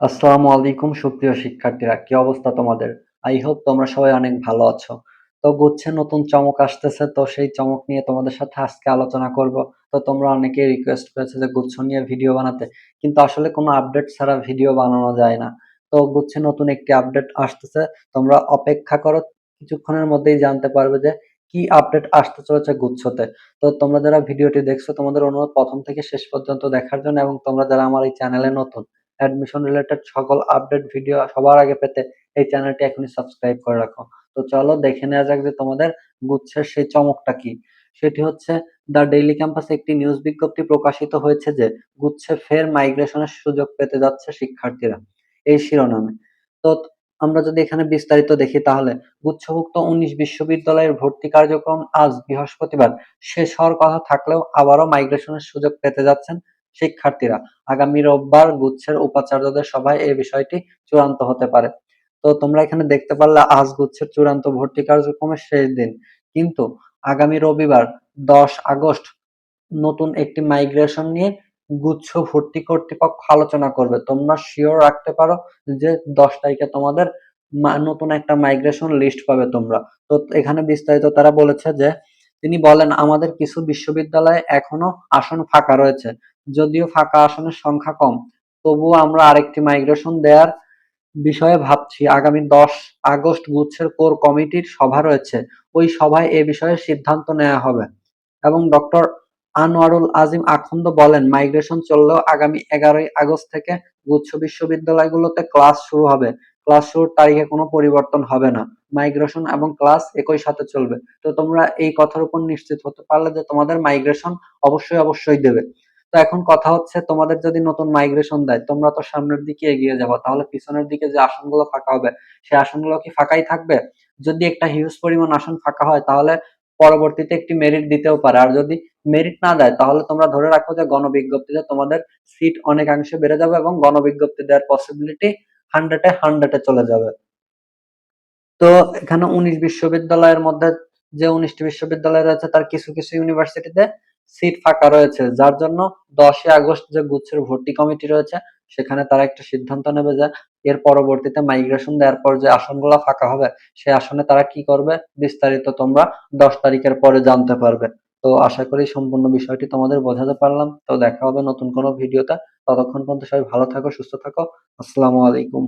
আসসালামু আলাইকুম, সুপ্রিয় শিক্ষার্থীরা, কি অবস্থা তোমাদের? আই হোপ তোমরা সবাই অনেক ভালো আছো। তো গুচ্ছে নতুন চমক আসতেছে, তো সেই চমক নিয়ে তোমাদের সাথে আজকে আলোচনা করব। তো তোমরা অনেকেই রিকোয়েস্ট করেছ যে গুচ্ছ নিয়ে ভিডিও বানাতে, কিন্তু আসলে কোনো আপডেট ছাড়া ভিডিও বানানো যায় না। তো গুচ্ছে নতুন একটি আপডেট আসতেছে, তোমরা অপেক্ষা করো, কিছুক্ষণের মধ্যেই জানতে পারবে যে কি আপডেট আসতে চলেছে গুচ্ছতে। তো তোমরা যারা ভিডিওটি দেখছ, তোমাদের অনুরোধ প্রথম থেকে শেষ পর্যন্ত দেখার জন্য, এবং তোমরা যারা আমার এই চ্যানেলে নতুন অ্যাডমিশন রিলেটেড সকল আপডেট ভিডিও সবার আগে পেতে এই চ্যানেলটি এখনই সাবস্ক্রাইব করে রাখো। তো চলো দেখে নেওয়া যাক যে তোমাদের গুচ্ছের সেই চমকটা কি। সেটি হচ্ছে দ্য ডেইলি ক্যাম্পাসে একটি নিউজ বিজ্ঞপ্তি প্রকাশিত হয়েছে যে গুচ্ছে ফের মাইগ্রেশনের সুযোগ পেতে যাচ্ছে শিক্ষার্থীরা। এই শিরোনামে। তো আমরা যদি এখানে বিস্তারিত দেখি তাহলে, গুচ্ছভুক্ত উনিশ বিশ্ববিদ্যালয়ের ভর্তি কার্যক্রম আজ বৃহস্পতিবার। শেষ হওয়ার কথা থাকলেও আবারও মাইগ্রেশনের সুযোগ পেতে যাচ্ছেন শিক্ষার্থীরা। আগামী রোববার গুচ্ছের উপাচার্যদের সভায় এই বিষয়টি চূড়ান্ত হতে পারে। তো তোমরা এখানে দেখতে পারলে আজ গুচ্ছের চূড়ান্ত ভর্তি কার্যক্রমের শেষ দিন। কিন্তু আগামী রবিবার দশ আগস্ট নতুন একটি মাইগ্রেশন নিয়ে গুচ্ছ ভর্তি কর্তৃপক্ষ আলোচনা করবে। তোমরা শিওর রাখতে পারো যে দশ তারিখে তোমাদের নতুন একটা মাইগ্রেশন লিস্ট পাবে তোমরা। তো এখানে বিস্তারিত তারা বলেছে যে, তিনি বলেন, আমাদের কিছু বিশ্ববিদ্যালয়ে এখনও আসন ফাঁকা রয়েছে। যদিও ফাঁকা আসনের সংখ্যা কম, তবুও আমরা আরেকটি মাইগ্রেশন দেওয়ার বিষয়ে ভাবছি। আগামী দশ আগস্ট গুচ্ছের কোর কমিটির সভা রয়েছে। ওই সভায় এ বিষয়ে সিদ্ধান্ত নেওয়া হবে। এবং ডক্টর আনোয়ারুল আজিম আখন্দ বলেন মাইগ্রেশন চললেও আগামী এগারোই আগস্ট থেকে গুচ্ছ বিশ্ববিদ্যালয়গুলোতে ক্লাস শুরু হবে। ক্লাস শুরুর তারিখে কোনো পরিবর্তন হবে না। মাইগ্রেশন এবং ক্লাস একই সাথে চলবে। তো তোমরা এই কথার উপর নিশ্চিত হতে পারলে যে তোমাদের মাইগ্রেশন অবশ্যই অবশ্যই দেবে। তো এখন কথা হচ্ছে তোমাদের যদি নতুন মাইগ্রেশন দেয়, তোমরা তো সামনের দিকে এগিয়ে যাব। তাহলে পিছনের দিকে যে আসনগুলো ফাঁকা হবে সেই আসনগুলো কি ফাঁকাই থাকবে? যদি একটা হিউজ পরিমাণ আসন ফাঁকা হয়, তাহলে পরবর্তীতে একটি মেরিট দিতেও পারে। আর যদি মেরিট না দেয়, তাহলে তোমরা ধরে রাখো যে গণবিজ্ঞপ্তিতে তোমাদের সিট অনেকাংশে বেড়ে যাবে এবং গণবিজ্ঞপ্তি দেওয়ার পসিবিলিটি হান্ড্রেডে হান্ড্রেডে চলে যাবে। তো এখানে উনিশ বিশ্ববিদ্যালয়ের মধ্যে যে উনিশটি বিশ্ববিদ্যালয় রয়েছে, তার কিছু কিছু ইউনিভার্সিটিতে সিট ফাঁকা রয়েছে, যার জন্য দশই আগস্ট যে গুচ্ছের ভর্তি কমিটি রয়েছে, সেখানে তারা একটা সিদ্ধান্ত নেবে যে এর পরবর্তীতে মাইগ্রেশন দেওয়ার পর যে আসনগুলো ফাঁকা হবে, সেই আসনে তারা কি করবে, বিস্তারিত তোমরা দশ তারিখের পরে জানতে পারবে। তো আশা করি সম্পূর্ণ বিষয়টি তোমাদের বোঝাতে পারলাম। তো দেখা হবে নতুন কোনো ভিডিওতে। ততক্ষণ পর্যন্ত সবাই ভালো থাকো, সুস্থ থাকো। আসসালামু আলাইকুম।